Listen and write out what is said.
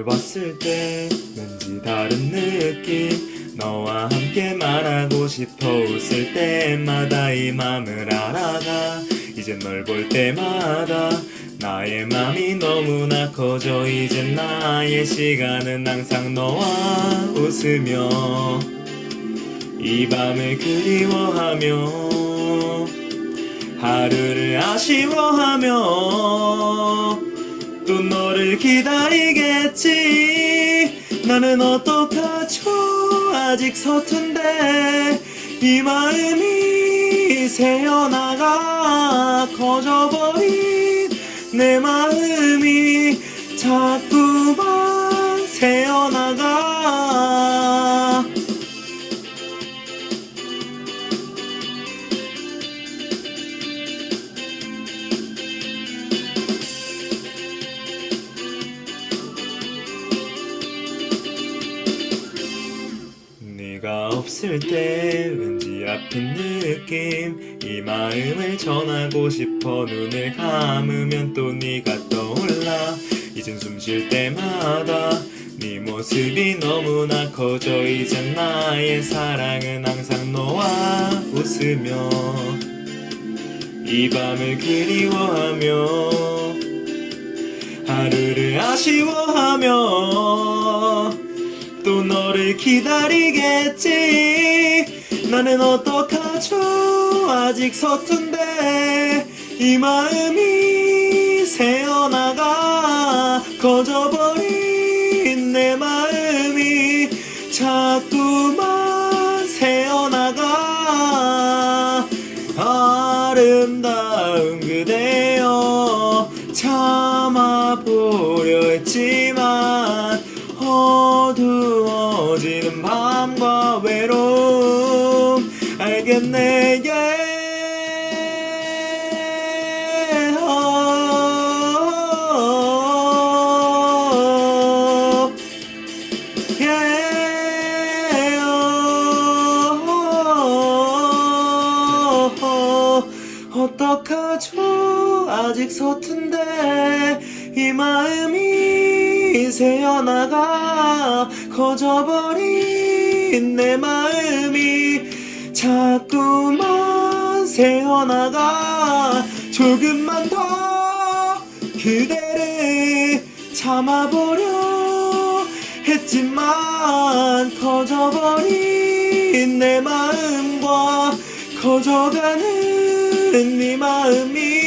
널 봤을 때 왠지 다른 느낌. 너와 함께 말하고 싶어 웃을 때마다 이 맘을 알아가. 이제 널 볼 때마다 나의 맘이 너무나 커져. 이제 나의 시간은 항상 너와 웃으며 이 밤을 그리워하며 하루를 아쉬워하며 또 너를 기다리겠지. 나는 어떡하죠? 아직 서툰데 이 마음이 새어나가 커져버린 내 마음이 자꾸 네가 없을 때 왠지 아픈 느낌. 이 마음을 전하고 싶어 눈을 감으면 또 네가 떠올라. 이젠 숨 쉴 때마다 네 모습이 너무나 커져 이젠 나의 사랑은 항상 너와 웃으며 이 밤을 그리워하며 하루를 아쉬워하며 또 기다리겠지. 나는 어떡하죠? 아직 서툰데 이 마음이 새어나가 커져버린 내 마음이 자꾸만 새어나가. 아름다운 그대여 참아보려 했지만 어두 워지는 밤과 외로움 알겠네 yeah. 어, yeah. 어, 어떡하죠 아직 서툰데 이 마음이 새어나가 커져버린 내 마음이 자꾸만 새어나가 조금만 더 그대를 참아보려 했지만 커져버린 내 마음과 커져가는 네 마음이